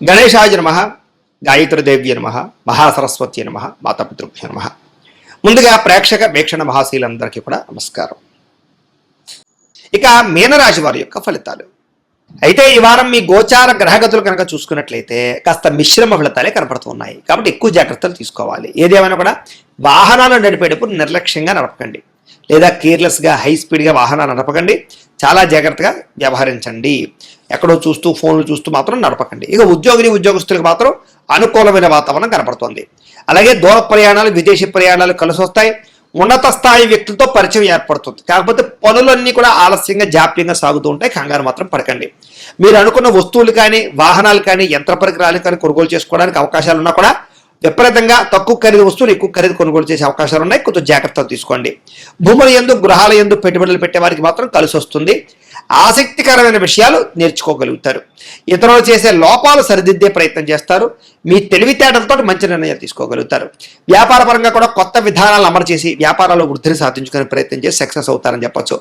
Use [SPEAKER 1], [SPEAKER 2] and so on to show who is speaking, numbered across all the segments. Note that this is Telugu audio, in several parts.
[SPEAKER 1] గణేశాయ నమ గాయత్రీదేవ్య నమ మహాసరస్వతి నమ మాతాపితృభ్య నమ. ముందుగా ప్రేక్షక వీక్షణ మహాశీలందరికీ కూడా నమస్కారం. ఇక మీనరాశి వారి యొక్క ఫలితాలు. అయితే ఈ వారం మీ గోచార గ్రహగతులు కనుక చూసుకున్నట్లయితే కాస్త మిశ్రమ ఫలితాలే కనపడుతున్నాయి. కాబట్టి ఎక్కువ జాగ్రత్తలు తీసుకోవాలి. ఏదేమైనా కూడా వాహనాలు నడిపేటప్పుడు నిర్లక్ష్యంగా నడపకండి. లేదా కేర్లెస్గా హై స్పీడ్గా వాహనాలు నడపకండి. చాలా జాగ్రత్తగా వ్యవహరించండి. ఎక్కడో చూస్తూ ఫోన్లు చూస్తూ మాత్రం నడపకండి. ఇక ఉద్యోగిని ఉద్యోగస్తులకు మాత్రం అనుకూలమైన వాతావరణం కనపడుతోంది. అలాగే దూర ప్రయాణాలు విదేశీ ప్రయాణాలు కలిసి వస్తాయి ఉన్నత స్థాయి వ్యక్తులతో పరిచయం ఏర్పడుతుంది. కాకపోతే పనులన్నీ కూడా ఆలస్యంగా జాప్యంగా సాగుతూ ఉంటాయి. కంగారు మాత్రం పడకండి. మీరు అనుకున్న వస్తువులు కానీ వాహనాలు కానీ యంత్ర పరికరాలు కానీ కొనుగోలు చేసుకోవడానికి అవకాశాలు ఉన్నా కూడా విపరీతంగా తక్కువ ఖరీదు వస్తువులు ఎక్కువ ఖరీదు కొనుగోలు చేసే అవకాశాలు ఉన్నాయి. కొంచెం జాగ్రత్తలు తీసుకోండి. భూముల ఎందు గృహాల ఎందు పెట్టుబడులు పెట్టే వారికి మాత్రం కలిసి వస్తుంది. ఆసక్తికరమైన విషయాలు నేర్చుకోగలుగుతారు. ఇతరులు చేసే లోపాలు సరిదిద్దే ప్రయత్నం చేస్తారు. మీ తెలివితేటలతో మంచి నిర్ణయాలు తీసుకోగలుగుతారు. వ్యాపార పరంగా కూడా కొత్త విధానాలు అమలు చేసి వ్యాపారాల్లో వృద్ధిని సాధించుకునే ప్రయత్నం చేసి సక్సెస్ అవుతారని చెప్పచ్చు.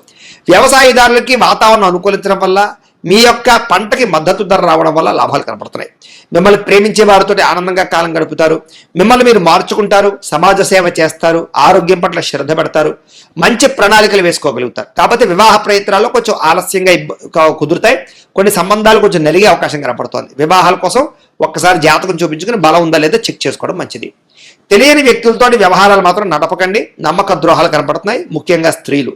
[SPEAKER 1] వ్యవసాయదారులకి వాతావరణం అనుకూలించడం వల్ల మీ యొక్క పంటకి మద్దతు ధర రావడం వల్ల లాభాలు కనపడుతున్నాయి. మిమ్మల్ని ప్రేమించే వారితో ఆనందంగా కాలం గడుపుతారు. మిమ్మల్ని మీరు మార్చుకుంటారు సమాజ సేవ చేస్తారు ఆరోగ్యం పట్ల శ్రద్ధ పెడతారు మంచి ప్రణాళికలు వేసుకోగలుగుతారు. కాకపోతే వివాహ ప్రయత్నాల్లో కొంచెం ఆలస్యంగా ఇబ్బ- కుదురుతాయి. కొన్ని సంబంధాలు కొంచెం నలిగే అవకాశం కనపడుతోంది. వివాహాల కోసం ఒక్కసారి జాతకం చూపించుకుని బలం ఉందా లేదా చెక్ చేసుకోవడం మంచిది. తెలియని వ్యక్తులతో వ్యవహారాలు మాత్రం నడపకండి. నమ్మక ద్రోహాలు కనపడుతున్నాయి. ముఖ్యంగా స్త్రీలు.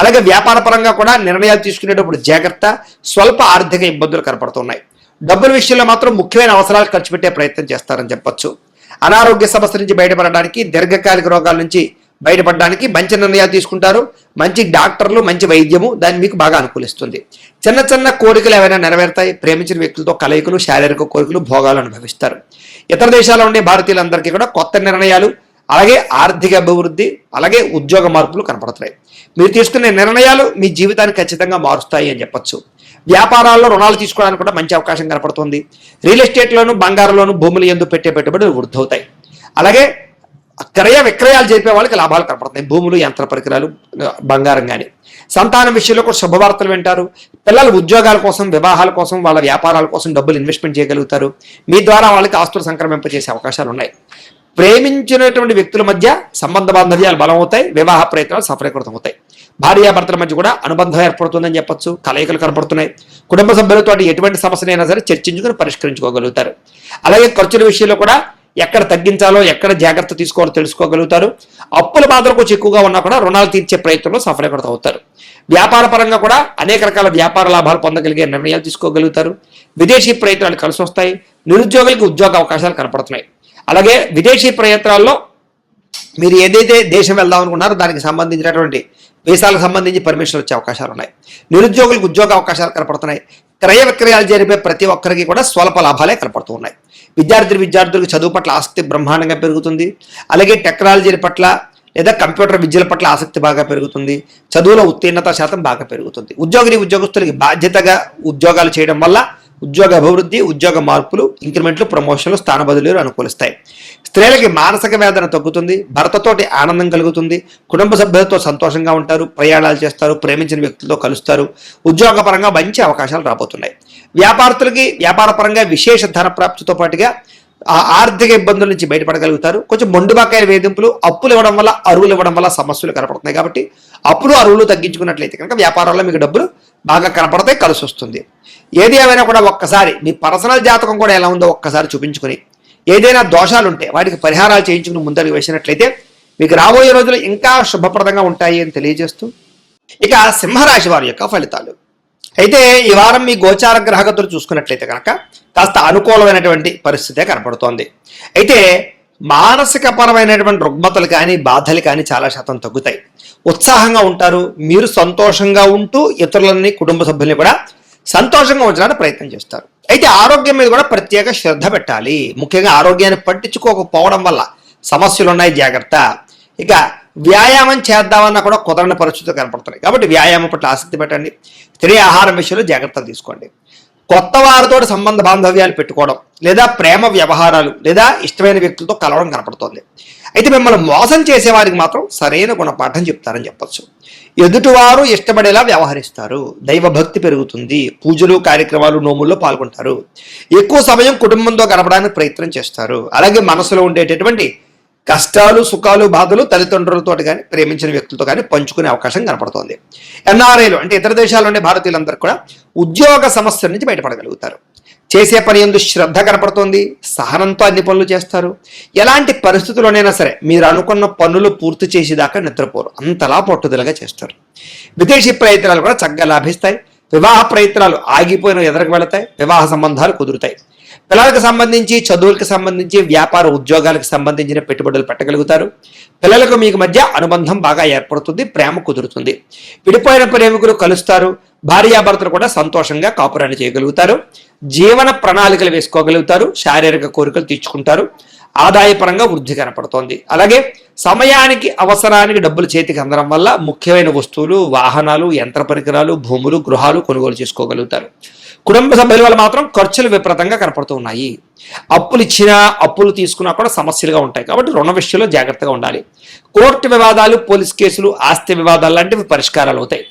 [SPEAKER 1] అలాగే వ్యాపారపరంగా కూడా నిర్ణయాలు తీసుకునేటప్పుడు జాగ్రత్త స్వల్ప ఆర్థిక ఇబ్బందులు కనపడుతున్నాయి. డబ్బుల విషయంలో మాత్రం ముఖ్యమైన అవసరాలు ఖర్చు పెట్టే ప్రయత్నం చేస్తారని చెప్పొచ్చు. అనారోగ్య సమస్య నుంచి బయటపడడానికి దీర్ఘకాలిక రోగాల నుంచి బయటపడడానికి మంచి నిర్ణయాలు తీసుకుంటారు. మంచి డాక్టర్లు మంచి వైద్యము దాన్ని మీకు బాగా అనుకూలిస్తుంది. చిన్న చిన్న కోరికలు ఏవైనా నెరవేరుతాయి ప్రేమించిన వ్యక్తులతో కలయికలు శారీరక కోరికలు భోగాలు అనుభవిస్తారు. ఇతర దేశాల్లో ఉండే భారతీయులందరికీ కూడా కొత్త నిర్ణయాలు అలాగే ఆర్థిక అభివృద్ధి అలాగే ఉద్యోగ మార్పులు కనపడుతున్నాయి. మీరు తీసుకునే నిర్ణయాలు మీ జీవితాన్ని ఖచ్చితంగా మారుస్తాయి అని చెప్పొచ్చు. వ్యాపారాల్లో రుణాలు తీసుకోవడానికి కూడా మంచి అవకాశం కనపడుతుంది. రియల్ ఎస్టేట్లోను బంగారంలోను భూములు ఎందు పెట్టే పెట్టుబడులు వృద్ధి అవుతాయి అలాగే క్రయ విక్రయాలు జరిపే వాళ్ళకి లాభాలు కనపడుతున్నాయి. భూములు యంత్ర పరికరాలు బంగారం కానీ సంతానం విషయంలో కూడా శుభవార్తలు వింటారు. పిల్లల ఉద్యోగాల కోసం వివాహాల కోసం వాళ్ళ వ్యాపారాల కోసం డబ్బులు ఇన్వెస్ట్మెంట్ చేయగలుగుతారు. మీ ద్వారా వాళ్ళకి ఆస్తులు సంక్రమింపజేసే అవకాశాలు ఉన్నాయి. ప్రేమించినటువంటి వ్యక్తుల మధ్య సంబంధ బాంధవ్యాలు బలం అవుతాయి వివాహ ప్రయత్నాలు సఫలీకృతం అవుతాయి భార్యాభర్తల మధ్య కూడా అనుబంధం ఏర్పడుతుందని చెప్పొచ్చు కలయికలు కనపడుతున్నాయి. కుటుంబ సభ్యులతో ఎటువంటి సమస్యనైనా సరే చర్చించుకుని పరిష్కరించుకోగలుగుతారు. అలాగే ఖర్చుల విషయంలో కూడా ఎక్కడ తగ్గించాలో ఎక్కడ జాగ్రత్త తీసుకోవాలో తెలుసుకోగలుగుతారు. అప్పుల బాధలు కొంచెం ఎక్కువగా ఉన్నా కూడా రుణాలు తీర్చే ప్రయత్నంలో సఫలీకృతం అవుతారు వ్యాపార పరంగా కూడా అనేక రకాల వ్యాపార లాభాలు పొందగలిగే నిర్ణయాలు తీసుకోగలుగుతారు. విదేశీ ప్రయత్నాలు కలిసి వస్తాయి నిరుద్యోగులకు ఉద్యోగ అవకాశాలు కనపడుతున్నాయి. అలాగే విదేశీ ప్రయత్నాల్లో మీరు ఏదైతే దేశం వెళ్దాం అనుకున్నారో దానికి సంబంధించినటువంటి వీసాలకు సంబంధించి పర్మిషన్ వచ్చే అవకాశాలు ఉన్నాయి. నిరుద్యోగులకు ఉద్యోగ అవకాశాలు కనపడుతున్నాయి. క్రయ విక్రయాలు జరిపే ప్రతి ఒక్కరికి కూడా స్వల్ప లాభాలే కనపడుతూ ఉన్నాయి. విద్యార్థులు విద్యార్థులకు చదువు పట్ల ఆసక్తి బ్రహ్మాండంగా పెరుగుతుంది. అలాగే టెక్నాలజీ పట్ల లేదా కంప్యూటర్ విద్యల పట్ల ఆసక్తి బాగా పెరుగుతుంది. చదువులో ఉత్తీర్ణత శాతం బాగా పెరుగుతుంది. ఉద్యోగిని ఉద్యోగస్తులకి బాధ్యతగా ఉద్యోగాలు చేయడం వల్ల ఉద్యోగ అభివృద్ధి ఉద్యోగ మార్పులు ఇంక్రిమెంట్లు ప్రమోషన్లు స్థాన బదిలీలు అనుకూలిస్తాయి. స్త్రీలకి మానసిక వేదన తగ్గుతుంది భర్తతోటి ఆనందం కలుగుతుంది కుటుంబ సభ్యులతో సంతోషంగా ఉంటారు ప్రయాణాలు చేస్తారు ప్రేమించిన వ్యక్తులతో కలుస్తారు ఉద్యోగపరంగా మంచి అవకాశాలు రాబోతున్నాయి. వ్యాపారస్తులకి వ్యాపారపరంగా విశేష ధన ప్రాప్తితో పాటుగా ఆ ఆర్థిక ఇబ్బందుల నుంచి బయటపడగలుగుతారు. కొంచెం మొండుబాకాయ వేధింపులు అప్పులు ఇవ్వడం వల్ల అరువులు ఇవ్వడం వల్ల సమస్యలు కనపడుతున్నాయి కాబట్టి అప్పులు అరువులు తగ్గించుకున్నట్లయితే కనుక వ్యాపారాల్లో మీకు డబ్బులు బాగా కనపడతాయి కలిసి వస్తుంది. ఏది ఏమైనా కూడా ఒక్కసారి మీ పర్సనల్ జాతకం కూడా ఎలా ఉందో ఒక్కసారి చూపించుకుని ఏదైనా దోషాలు ఉంటే వాటికి పరిహారాలు చేయించుకుని ముందరికి వేసినట్లయితే మీకు రాబోయే రోజులు ఇంకా శుభప్రదంగా ఉంటాయి అని తెలియజేస్తూ ఇక సింహరాశి వారి యొక్క ఫలితాలు. అయితే ఈ వారం మీ గోచార గ్రహగతులు చూసుకున్నట్లయితే కనుక కాస్త అనుకూలమైనటువంటి పరిస్థితే కనపడుతోంది. అయితే మానసిక పరమైనటువంటి రుగ్మతలు కానీ బాధలు కానీ చాలా శాతం తగ్గుతాయి. ఉత్సాహంగా ఉంటారు మీరు సంతోషంగా ఉంటూ ఇతరులని కుటుంబ సభ్యుల్ని కూడా సంతోషంగా ఉంచడానికి ప్రయత్నం చేస్తారు. అయితే ఆరోగ్యం మీద కూడా ప్రత్యేక శ్రద్ధ పెట్టాలి. ముఖ్యంగా ఆరోగ్యాన్ని పట్టించుకోకపోవడం వల్ల సమస్యలు ఉన్నాయి జాగ్రత్త. ఇక వ్యాయామం చేద్దామన్నా కూడా కుదరని పరిస్థితులు కనపడుతున్నాయి. కాబట్టి వ్యాయామం పట్ల ఆసక్తి పెట్టండి. స్త్రీ ఆహారం విషయంలో జాగ్రత్తలు తీసుకోండి. కొత్త వారితో సంబంధ బాంధవ్యాలు పెట్టుకోవడం లేదా ప్రేమ వ్యవహారాలు లేదా ఇష్టమైన వ్యక్తులతో కలవడం కనపడుతోంది. అయితే మిమ్మల్ని మోసం చేసేవారికి మాత్రం సరైన గుణపాఠం చెప్తారని చెప్పచ్చు. ఎదుటివారు ఇష్టపడేలా వ్యవహరిస్తారు. దైవభక్తి పెరుగుతుంది. పూజలు కార్యక్రమాలు నోముల్లో పాల్గొంటారు. ఎక్కువ సమయం కుటుంబంతో గడపడానికి ప్రయత్నం చేస్తారు. అలాగే మనసులో ఉండేటటువంటి కష్టాలు సుఖాలు బాధలు తల్లిదండ్రులతో కానీ ప్రేమించిన వ్యక్తులతో కానీ పంచుకునే అవకాశం కనపడుతోంది. ఎన్ఆర్ఐలు అంటే ఇతర దేశాల్లో ఉండే భారతీయులందరూ కూడా ఉద్యోగ సమస్యల నుంచి బయటపడగలుగుతారు. చేసే పని ఎందు శ్రద్ధ కనపడుతోంది సహనంతో అన్ని పనులు చేస్తారు. ఎలాంటి పరిస్థితుల్లోనైనా సరే మీరు అనుకున్న పనులు పూర్తి చేసేదాకా నిద్రపోరు అంతలా పట్టుదలగా చేస్తారు. విదేశీ ప్రయత్నాలు కూడా చక్కగా లాభిస్తాయి వివాహ ప్రయత్నాలు ఆగిపోయిన ఎదరకు వెళతాయి వివాహ సంబంధాలు కుదురుతాయి. పిల్లలకు సంబంధించి చదువులకు సంబంధించి వ్యాపార ఉద్యోగాలకు సంబంధించిన పెట్టుబడులు పెట్టగలుగుతారు. పిల్లలకు మీకు మధ్య అనుబంధం బాగా ఏర్పడుతుంది ప్రేమ కుదురుతుంది. విడిపోయిన ప్రేమికులు కలుస్తారు భార్యాభర్తలు కూడా సంతోషంగా కాపురాన్ని చేయగలుగుతారు. జీవన ప్రణాళికలు వేసుకోగలుగుతారు శారీరక కోరికలు తీర్చుకుంటారు. ఆదాయపరంగా వృద్ధి కనపడుతోంది. అలాగే సమయానికి అవసరానికి డబ్బులు చేతికి అందడం వల్ల ముఖ్యమైన వస్తువులు వాహనాలు యంత్ర పరికరాలు భూములు గృహాలు కొనుగోలు చేసుకోగలుగుతారు. కుటుంబ సభ్యుల వల్ల మాత్రం ఖర్చులు విపరీతంగా కనపడుతూ ఉన్నాయి. అప్పులు ఇచ్చినా అప్పులు తీసుకున్నా కూడా సమస్యలుగా ఉంటాయి. కాబట్టి రుణ విషయంలో జాగ్రత్తగా ఉండాలి. కోర్టు వివాదాలు పోలీస్ కేసులు ఆస్తి వివాదాలు లాంటివి పరిష్కారాలు అవుతాయి.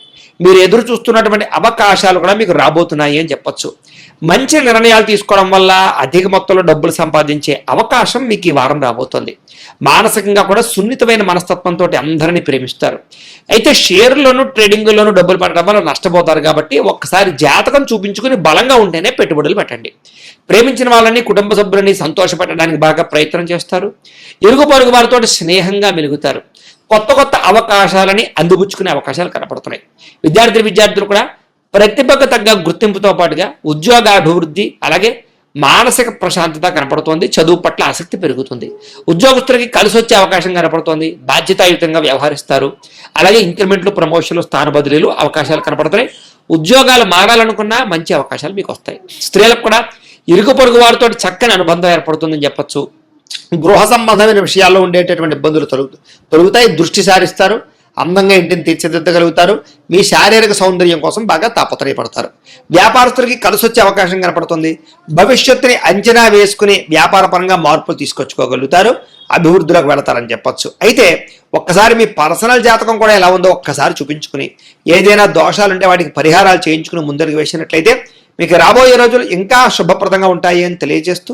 [SPEAKER 1] మీరు ఎదురు చూస్తున్నటువంటి అవకాశాలు కూడా మీకు రాబోతున్నాయి అని చెప్పొచ్చు. మంచి నిర్ణయాలు తీసుకోవడం వల్ల అధిక మొత్తంలో డబ్బులు సంపాదించే అవకాశం మీకు ఈ వారం రాబోతుంది. మానసికంగా కూడా సున్నితమైన మనస్తత్వంతో అందరినీ ప్రేమిస్తారు. అయితే షేర్లోను ట్రేడింగ్లోను డబ్బులు పెట్టడం వల్ల నష్టపోతారు కాబట్టి ఒక్కసారి జాతకం చూపించుకుని బలంగా ఉంటేనే పెట్టుబడులు పెట్టండి. ప్రేమించిన వాళ్ళని కుటుంబ సభ్యులని సంతోషపెట్టడానికి బాగా ప్రయత్నం చేస్తారు. ఇరుగు పొరుగు వారితో స్నేహంగా మెలుగుతారు. కొత్త కొత్త అవకాశాలని అందిపుచ్చుకునే అవకాశాలు కనపడుతున్నాయి. విద్యార్థి విద్యార్థులు కూడా ప్రతిభకు తగ్గ గుర్తింపుతో పాటుగా ఉద్యోగ అభివృద్ధి అలాగే మానసిక ప్రశాంతత కనపడుతోంది. చదువు పట్ల ఆసక్తి పెరుగుతుంది. ఉద్యోగస్తులకి కలిసి వచ్చే అవకాశం కనపడుతోంది. బాధ్యతాయుతంగా వ్యవహరిస్తారు. అలాగే ఇంక్రిమెంట్లు ప్రమోషన్లు స్థాన బదిలీలు అవకాశాలు కనపడుతున్నాయి. ఉద్యోగాలు మారాలనుకున్నా మంచి అవకాశాలు మీకు వస్తాయి. స్త్రీలకు కూడా ఇరుగు పొరుగు వారితో చక్కని అనుబంధం ఏర్పడుతుందని చెప్పొచ్చు. గృహ సంబంధమైన విషయాల్లో ఉండేటటువంటి ఇబ్బందులు తొలుగు తొలుగుతాయి దృష్టి సారిస్తారు అందంగా ఇంటిని తీర్చిదిద్దగలుగుతారు మీ శారీరక సౌందర్యం కోసం బాగా తాపత్రయపడతారు. వ్యాపారస్తులకి కలిసొచ్చే అవకాశం కనపడుతుంది. భవిష్యత్తుని అంచనా వేసుకుని వ్యాపారపరంగా మార్పులు తీసుకొచ్చుకోగలుగుతారు అభివృద్ధిలోకి వెళతారని చెప్పొచ్చు. అయితే ఒక్కసారి మీ పర్సనల్ జాతకం కూడా ఎలా ఉందో ఒక్కసారి చూపించుకుని ఏదైనా దోషాలుంటే వాటికి పరిహారాలు చేయించుకుని ముందరికి వేసినట్లయితే మీకు రాబోయే రోజులు ఇంకా శుభప్రదంగా ఉంటాయి అని తెలియజేస్తూ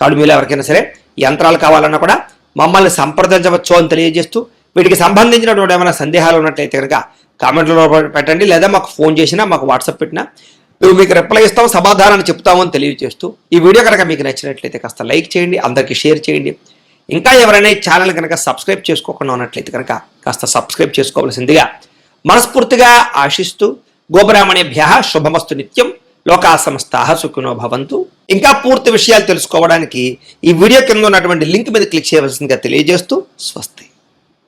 [SPEAKER 1] కాబట్టి మీరు ఎవరికైనా సరే యంత్రాలు కావాలన్నా కూడా మమ్మల్ని సంప్రదించవచ్చు అని తెలియజేస్తూ వీటికి సంబంధించినటువంటి ఏమైనా సందేహాలు ఉన్నట్లయితే కనుక కామెంట్లో పెట్టండి లేదా మాకు ఫోన్ చేసినా మాకు వాట్సాప్ పెట్టినా. మేము మీకు రిప్లై ఇస్తాం సమాధానాన్ని చెప్తామని తెలియజేస్తూ ఈ వీడియో కనుక మీకు నచ్చినట్లయితే కాస్త లైక్ చేయండి అందరికీ షేర్ చేయండి. ఇంకా ఎవరైనా ఈ ఛానల్ కనుక సబ్స్క్రైబ్ చేసుకోకుండా ఉన్నట్లయితే కనుక కాస్త సబ్స్క్రైబ్ చేసుకోవాల్సిందిగా మనస్ఫూర్తిగా ఆశిస్తూ గోబ్రాహ్మణేభ్య శుభమస్తు నిత్యం. లోకా సమస్త సుఖినో భవంతు. ఇంకా పూర్తి విషయాలు తెలుసుకోవడానికి ఈ వీడియో కింద ఉన్నటువంటి లింక్ మీద క్లిక్ చేయవలసిందిగా తెలియజేస్తూ స్వస్తి.